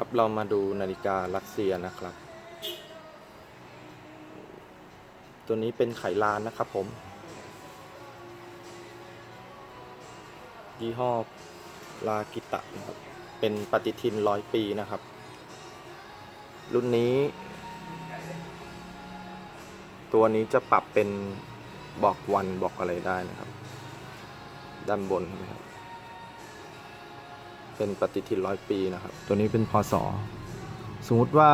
ครับเรามาดูนาฬิการัสเซียนะครับ ตัวนี้เป็นไขลานนะครับผม ยี่ห้อลากิตะนะครับ เป็นปฏิทินร้อยปีนะครับ รุ่นนี้ ตัวนี้จะปรับเป็นบอกวันบอกอะไรได้นะครับ ด้านบนนะครับ เป็นปฏิทินร้อยปีนะครับ ตัวนี้เป็นพศสมมติว่า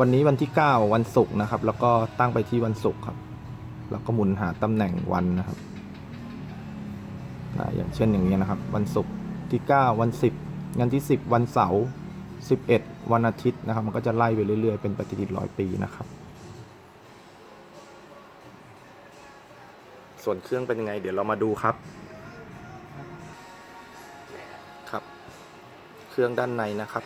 วันนี้วันที่ 9 วันศุกร์นะครับ แล้วก็ตั้งไปที่วันศุกร์ครับ แล้วก็หมุนหาตำแหน่งวันนะครับอ่าอย่างเช่นอย่างนี้นะครับ วันศุกร์ที่ 9 วัน 10งานที่ 10 วันเสาร์11 วันอาทิตย์นะครับ มันก็จะไล่ไปเรื่อยๆ เป็นปฏิทินร้อยปีนะครับ ส่วนเครื่องเป็นยังไง เดี๋ยวเรามาดูครับครับ รื่องด้านในนะครับ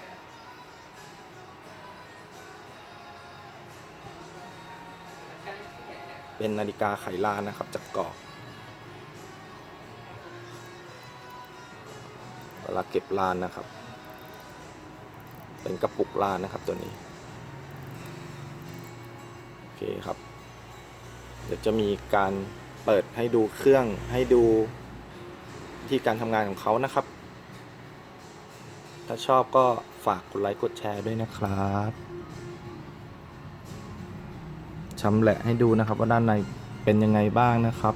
เป็นนาฬิกาไขลานนะครับจากกรอบเวลาเก็บลานนะครับ เป็นกระปุกลานนะครับตัวนี้โอเคครับ เดี๋ยวจะมีการเปิดให้ดูเครื่องให้ดูที่การทำงานของเขานะครับ ถ้าชอบก็ฝากกดไลค์กดแชร์ด้วยนะครับชำแหละให้ดูนะครับว่าด้านในเป็นยังไงบ้างนะครับ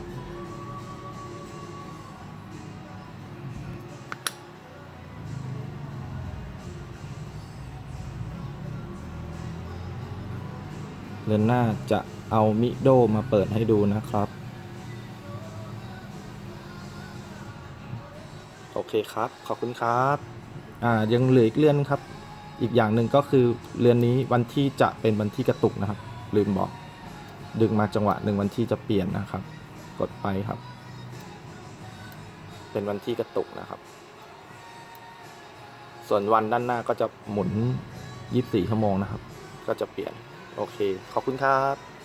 เดือนหน้าจะเอามิโดมาเปิดให้ดูนะครับ โอเคครับ ขอบคุณครับ อ่ายังเหลืออีกเรือนครับ อีกอย่างหนึ่งก็คือเรือนนี้วันที่จะเป็นวันที่กระตุกนะครับ ลืมบอก ดึงมาจังหวะหนึ่งวันที่จะเปลี่ยนนะครับ กดไปครับ เป็นวันที่กระตุกนะครับ ส่วนวันด้านหน้าก็จะหมุน 24 ชั่วโมงนะครับ ก็จะเปลี่ยน โอเค ขอบคุณครับ